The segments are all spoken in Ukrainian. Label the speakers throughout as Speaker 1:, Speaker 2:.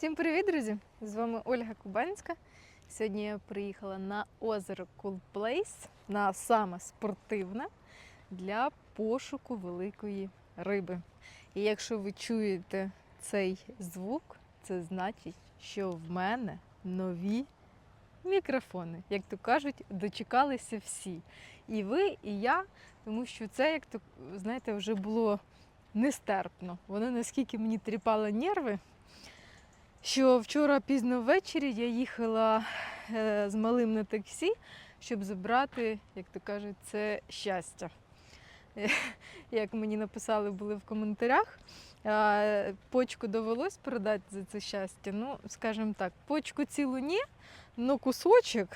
Speaker 1: Всім привіт, друзі! З вами Ольга Кубанська. Сьогодні я приїхала на озеро Cool Place, на саме спортивне для пошуку великої риби. І якщо ви чуєте цей звук, це значить, що в мене нові мікрофони. Як то кажуть, дочекалися всі. І ви, і я, тому що це, як то знаєте, вже було нестерпно. Воно наскільки мені тріпало нерви що вчора пізно ввечері я їхала е, з малим на таксі, щоб забрати, як то кажуть, це щастя. Е, Як мені написали були в коментарях, почку довелось продати за це щастя. Ну, скажімо так, почку цілу ні, але кусочок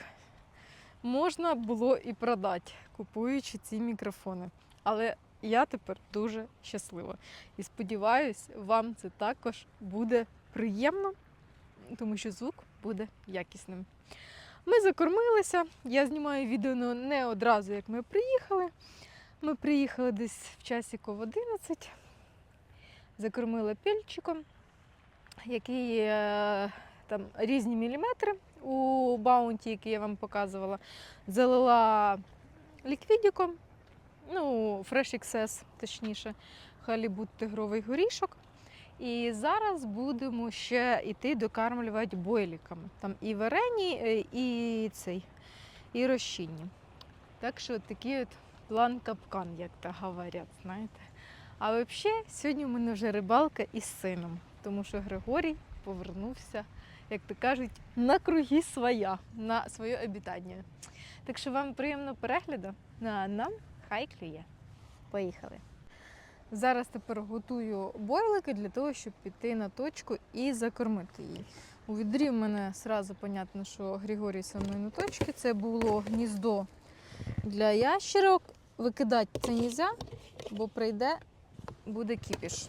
Speaker 1: можна було і продати, купуючи ці мікрофони. Але я тепер дуже щаслива. І сподіваюсь, вам це також буде приємно, тому що звук буде якісним. Ми закормилися. Я знімаю відео не одразу, як ми приїхали. Ми приїхали десь в часиків 11. Закормила пільчиком, який е, там різні міліметри у баунті, який я вам показувала. Залила ліквідіком, ну, Fresh XS, точніше, халібут тигровий горішок. І зараз будемо ще йти докармлювати бойліками. Там і варені, е, і цей, і розчинні. Так що такий от план капкан, як то говорять, знаєте. А взагалі, сьогодні у мене вже рибалка із сином, тому що Григорій повернувся, як то кажуть, на круги своя, на своє обітання. Так що вам приємного перегляду, ну, а нам хай клює. Поїхали! Зараз тепер готую бойлики для того, щоб піти на точку і закормити її. У відрі в мене одразу понятно, що Григорій со мною на точці. Це було гніздо для ящерок. Викидати це не можна, бо прийде, буде кіпіш.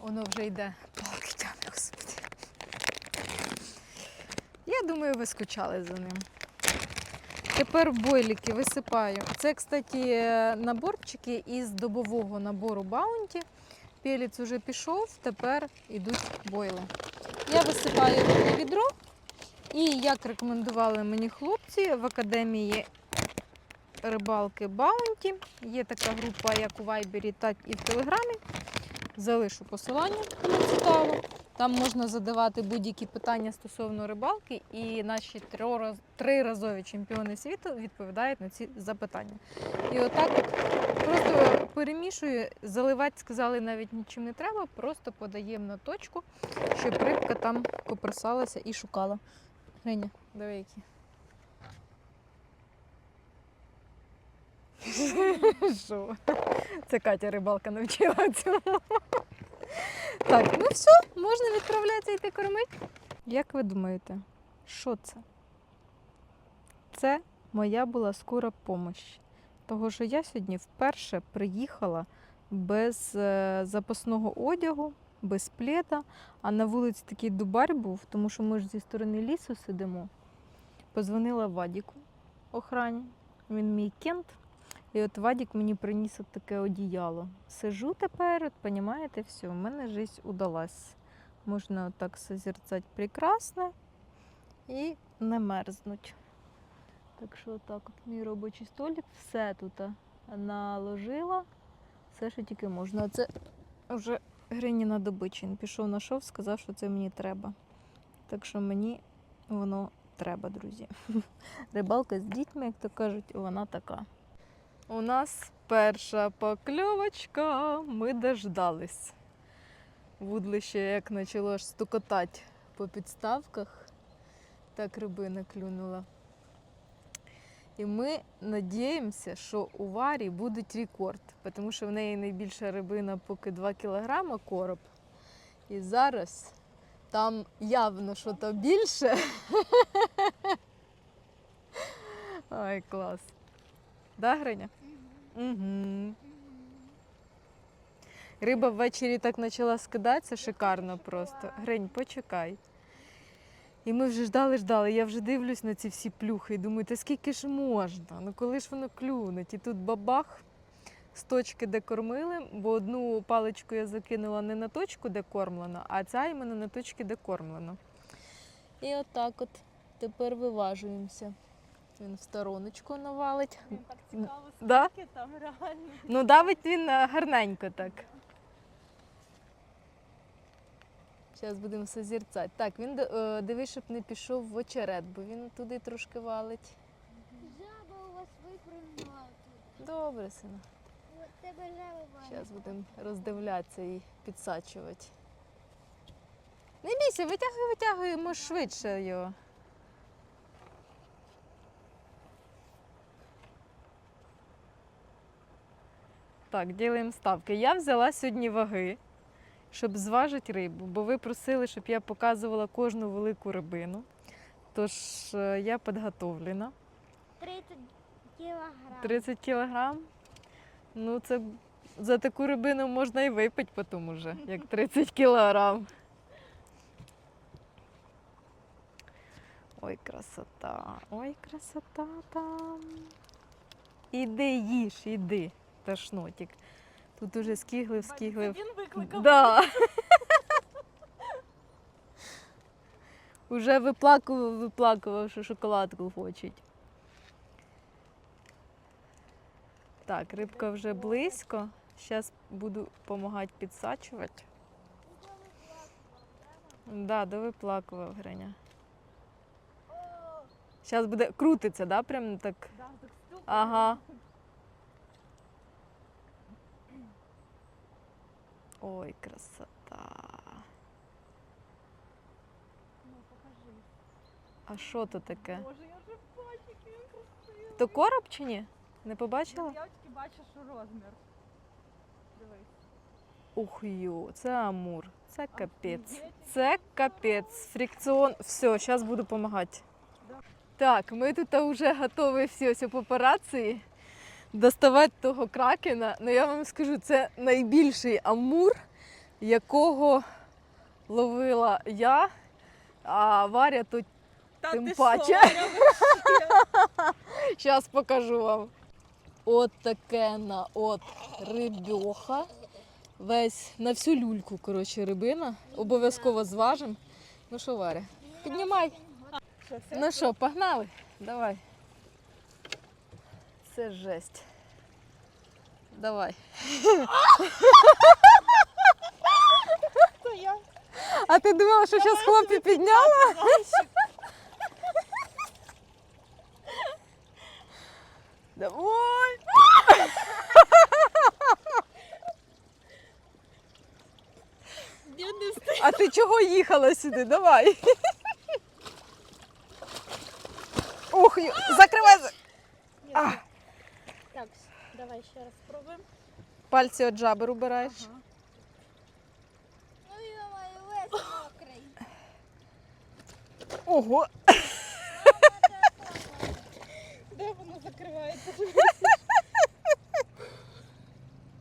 Speaker 1: Воно вже йде. Палки господи. Я думаю, ви скучали за ним. Тепер бойліки висипаю. Це, кстати, наборчики із добового набору баунті. Пелець вже пішов, тепер йдуть бойли. Я висипаю відро. І як рекомендували мені хлопці в академії рибалки Баунті. Є така група, як у Вайбері, так і в Телеграмі. Залишу посилання, кому цікаво. Там можна задавати будь-які питання стосовно рибалки, і наші триразові чемпіони світу відповідають на ці запитання. І отак от просто перемішую, заливати сказали навіть нічим не треба, просто подаємо на точку, щоб рибка там коперсалася і шукала. Гриня, диви які. Що? Це Катя рибалка навчила цьому. Так, ну все, можна відправлятися йти кормити. Як ви думаєте, що це? Це моя була скора помощь. Того, що я сьогодні вперше приїхала без е, запасного одягу, без пледа, а на вулиці такий дубарь був, тому що ми ж зі сторони лісу сидимо. Позвонила Вадіку охрані. Він мій кент. І от Вадік мені приніс от таке одіяло. Сижу тепер, от, понімаєте, все, в мене життя удалась. Можна отак созерцати прекрасно і не мерзнуть. Так що отак от мій робочий столик, все тут наложила, все, що тільки можна. Це вже Гриніна добича. Він пішов на шов, сказав, що це мені треба. Так що мені воно треба, друзі. Рибалка з дітьми, як то кажуть, вона така. У нас перша покльовочка. Ми дождались. Вудлище як почало стукотати по підставках, так рибина клюнула. І ми надіємося, що у Варі буде рекорд, тому що в неї найбільша рибина поки 2 кг короб. І зараз там явно щось більше. Ой, клас. Да, Гриня? Угу. Риба ввечері так почала скидатися шикарно просто. Гринь, почекай. І ми вже ждали, ждали. Я вже дивлюсь на ці всі плюхи і думаю, та скільки ж можна? Ну коли ж воно клюнуть? І тут бабах з точки, де кормили, бо одну паличку я закинула не на точку, де кормлено, а ця іменно на точки, де кормлено. І отак от тепер виважуємося. Він в стороночку навалить.
Speaker 2: Блін, так цікаво,
Speaker 1: Да?
Speaker 2: скільки там реально.
Speaker 1: Ну, давить він е, гарненько так. Зараз будемо созірцати. Так, він е, дивись, щоб не пішов в очерет, бо він туди трошки валить.
Speaker 3: Жаба у вас випрыгнула тут.
Speaker 1: Добре, сина.
Speaker 3: Тебе жаба бачить.
Speaker 1: Зараз будемо роздивлятися і підсачувати. Не бійся, витягуй, витягуй, може швидше його. Так, ділимо ставки. Я взяла сьогодні ваги, щоб зважити рибу, бо ви просили, щоб я показувала кожну велику рибину. Тож е, я підготовлена.
Speaker 3: 30 кілограм.
Speaker 1: 30 кілограм. Ну, це за таку рибину можна і випити потім уже, як 30 кілограм. Ой, красота, ой, красота там. Іди їж, іди, ташнотик. Тут уже скіглив, скіглив.
Speaker 2: Він викликав.
Speaker 1: Да. Уже виплакував, виплакував, що шоколадку хочуть. Так, рибка вже близько. Зараз буду допомагати підсачувати. Да, довиплакував Гриня. Зараз буде крутиться, да? Прям так. Ага. Ой, красота.
Speaker 2: Ну, покажи.
Speaker 1: А що то таке?
Speaker 2: Боже, я вже бачу, який він красивий.
Speaker 1: То короб чи ні? Не побачила?
Speaker 2: Я тільки бачу, що розмір. Дивись.
Speaker 1: Ух йо, це амур. Це капець. Це капець. Фрикціон. Все, зараз буду допомагати. Так, ми тут вже готові всі ось по операції. Доставати того кракена. Ну я вам скажу, це найбільший амур, якого ловила я, а Варя тут
Speaker 2: Та
Speaker 1: Тим
Speaker 2: ти
Speaker 1: паче. Зараз покажу вам. От таке на от рибьоха. Весь на всю люльку, коротше, рибина. Обов'язково зважимо. Ну що, Варя, піднімай. Ну що, погнали? Давай. Це жесть. Давай. А ти думала, що зараз хлопці підняла? Давай. А ти чого їхала сюди? Давай. Ух, закривай. за- А.
Speaker 2: Давай ще раз спробуємо.
Speaker 1: Пальці від жабер убираєш.
Speaker 2: Ага.
Speaker 3: Ну йомаю, весь мокрий.
Speaker 1: Ого.
Speaker 2: Де воно закривається?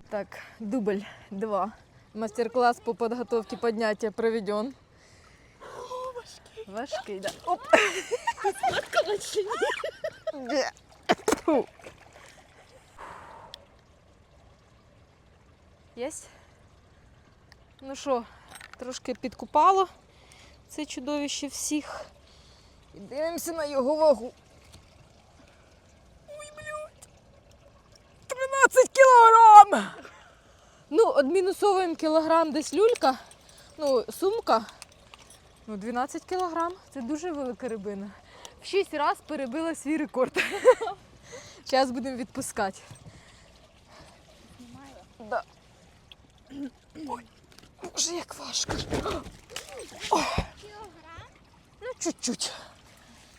Speaker 1: Так, дубль два. Мастер-класс по подготовке поднятия проведен. Важкий, да. Оп.
Speaker 2: Коротше, ні.
Speaker 1: Де? Фу. Єсть? Ну що, трошки підкупало це чудовище всіх. І дивимося на його вагу. Ой, блядь! 13 кілограм! Ну, одмінусовуємо кілограм десь люлька, ну, сумка. Ну, 12 кілограм. Це дуже велика рибина. В 6 разів перебила свій рекорд. Зараз будемо відпускати. Да. Ой, боже, як важко.
Speaker 3: Кілограм?
Speaker 1: Ну, чуть-чуть.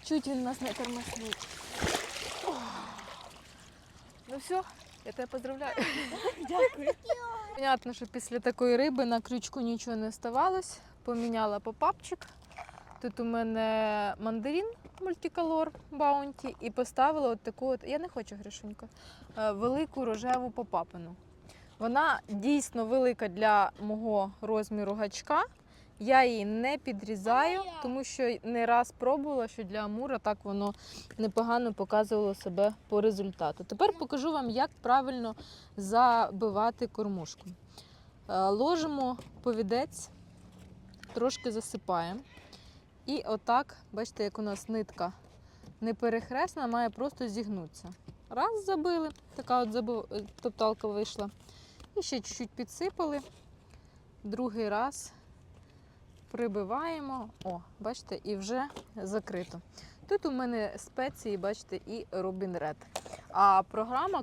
Speaker 1: Чуть він нас не тормознуть. Ну все, я тебе поздравляю.
Speaker 2: Дякую.
Speaker 1: Понятно, що після такої риби на крючку нічого не ставалось. Поміняла попапчик. Тут у мене мандарин мультиколор баунті і поставила от таку от, я не хочу гришенько, е, велику рожеву попапину. Вона дійсно велика для мого розміру гачка Я її не підрізаю, тому що не раз пробувала, що для амура так воно непогано показувало себе по результату. Тепер покажу вам, як правильно забивати кормушку. Е, Ложимо повідець, трошки засипаємо. І отак, бачите, як у нас нитка не перехресна, має просто зігнутися. Раз забили, така от е, топталка вийшла. І ще чуть-чуть підсипали. Другий раз прибиваємо. О, бачите, і вже закрито. Тут у мене спеції, бачите, і Robin Red. А програма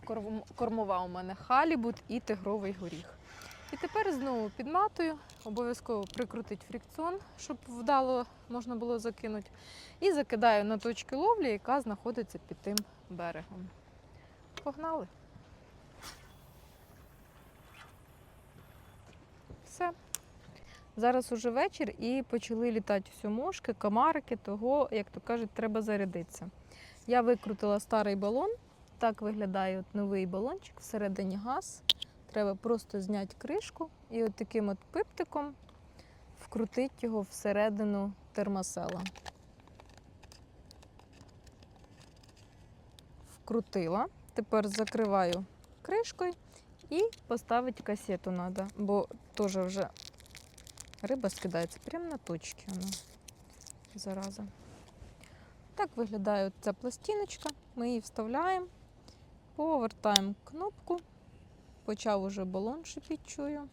Speaker 1: кормова у мене халібут і тигровий горіх. І тепер знову підматую, обов'язково прикрутить фрикціон, щоб вдало можна було закинути. І закидаю на точки ловлі, яка знаходиться під тим берегом. Погнали. Все. Зараз уже вечір і почали літати всі мошки, комарики, того, як то кажуть, треба зарядитися. Я викрутила старий балон. Так виглядає от новий балончик, всередині газ. Треба просто зняти кришку і от таким от пиптиком вкрутити його всередину термосела. Вкрутила. Тепер закриваю кришкою і поставити касету треба, бо теж вже риба скидається прямо на точки. Вона. Зараза. Так виглядає ця пластиночка. Ми її вставляємо, повертаємо кнопку. Почав уже балон шипіти, чую.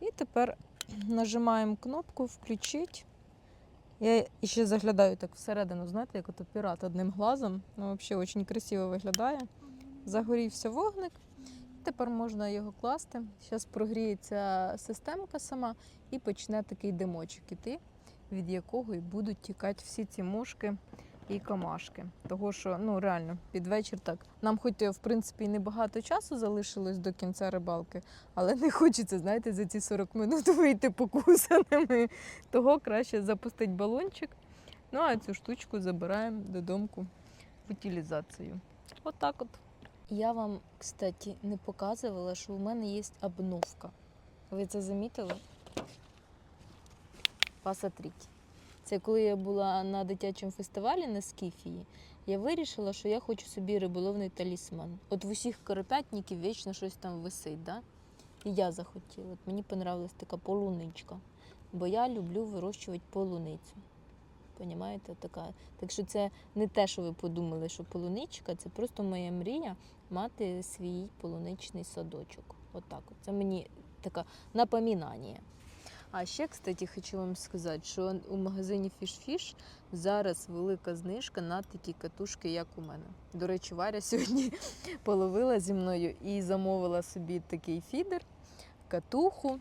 Speaker 1: І тепер нажимаємо кнопку Включить. Я ще заглядаю так всередину, знаєте, як ото пірат одним глазом. Ну, взагалі дуже красиво виглядає. Загорівся вогник. Тепер можна його класти. Зараз прогріється системка сама і почне такий димочок іти, від якого і будуть тікати всі ці мушки і комашки. Того що ну реально під вечір так. Нам хоч в принципі небагато часу залишилось до кінця рибалки, але не хочеться, знаєте, за ці 40 минут вийти покусаними. Того краще запустити балончик. Ну а цю штучку забираємо додому в утилізацію. Отак от. Я вам, кстати, не показувала, що у мене є обновка. Ви це замітили? Посмотрите. Це коли я була на дитячому фестивалі на Скіфії, я вирішила, що я хочу собі риболовний талісман. От в усіх карапятників вічно щось там висить, да? І я захотіла. От мені понравилась така полуничка. Бо я люблю вирощувати полуницю. Понімаєте, така. Так що це не те, що ви подумали, що полуничка, це просто моя мрія мати свій полуничний садочок. Отак от. Це мені таке напоминання. А ще, кстати, хочу вам сказати, що у магазині Fish зараз велика знижка на такі катушки, як у мене. До речі, Варя сьогодні половила зі мною і замовила собі такий фідер, катуху.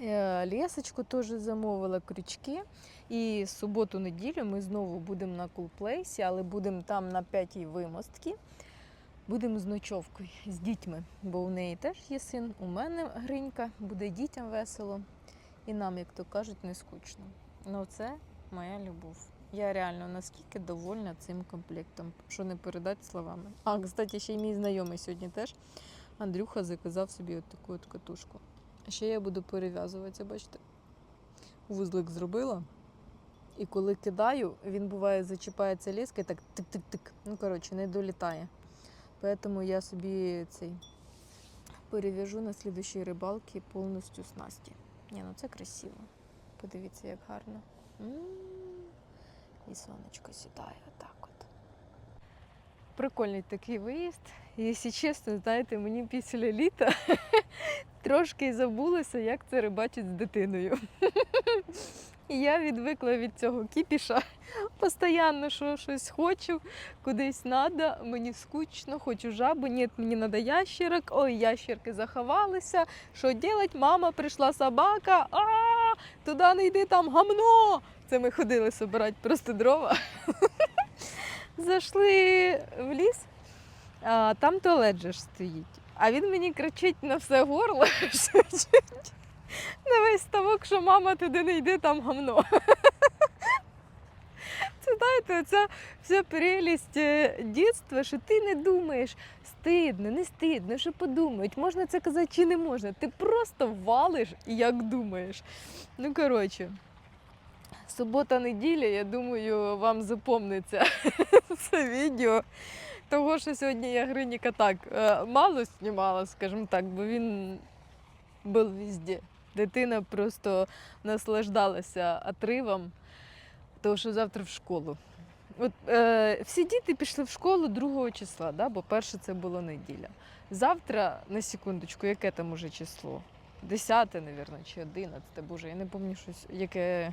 Speaker 1: Е, Лесочку теж замовила крючки. І суботу-неділю ми знову будемо на кулплейсі, але будемо там на п'ятій вимостці. Будемо з ночовкою з дітьми, бо у неї теж є син, у мене гринька, буде дітям весело. І нам, як то кажуть, не скучно. Ну, це моя любов. Я реально наскільки довольна цим комплектом, що не передати словами. А, кстати, ще й мій знайомий сьогодні теж. Андрюха заказав собі от таку от катушку. Ще я буду перев'язуватися, бачите? Вузлик зробила. І коли кидаю, він буває зачіпається леска і так тик-тик-тик. Ну, коротше, не долітає. Поэтому я собі цей перев'яжу на слідущій рибалці повністю снасті. Ні, ну це красиво. Подивіться, як гарно. М. І сонечко сідає отак от. Прикольний такий виїзд. І, Якщо чесно, знаєте, мені після літа трошки забулося, як це рибачить з дитиною. І я відвикла від цього кіпіша. Постоянно що щось хочу, кудись треба, мені скучно, хочу жабу, ні, мені треба ящерок, ой, ящерки заховалися. Що робити? Мама прийшла собака, а туди не йди, там гамно. Це ми ходили збирати просто дрова. Зайшли в ліс, а там туалет же стоїть. А він мені кричить на все горло, що на весь ставок, що мама туди не йде, там гамно. Це знаєте, ця вся прелість е, дитинства, що ти не думаєш, стидно, не стидно, що подумають, можна це казати чи не можна. Ти просто валиш як думаєш. Ну, коротше, субота, неділя, я думаю, вам запомниться це відео. Того, що сьогодні я Гриніка так е, мало знімала, скажімо так, бо він був везде. Дитина просто наслаждалася отривом, того, що завтра в школу. От, е, всі діти пішли в школу 2 числа, да, бо перше це було неділя. Завтра, на секундочку, яке там уже число? 10, мабуть, чи 11, боже, я не пам'ятаю щось, яке.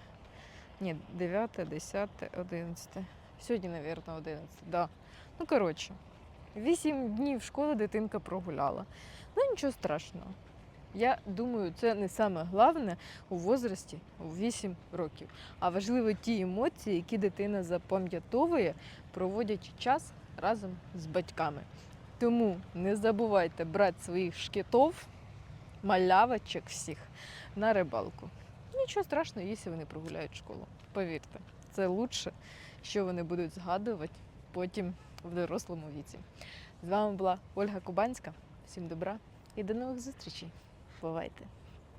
Speaker 1: Ні, 9, 10, 11. Сьогодні, мабуть, 11, да. Ну, коротше, 8 днів школи дитинка прогуляла. Ну, нічого страшного. Я думаю, це не саме головне у возрасті у 8 років. А важливо ті емоції, які дитина запам'ятовує, проводячи час разом з батьками. Тому не забувайте брати своїх шкітов, малявочок всіх на рибалку. Нічого страшного, якщо вони прогуляють школу. Повірте, це лучше, що вони будуть згадувати потім в дорослому віці. З вами була Ольга Кубанська. Всім добра і до нових зустрічей. Бувайте!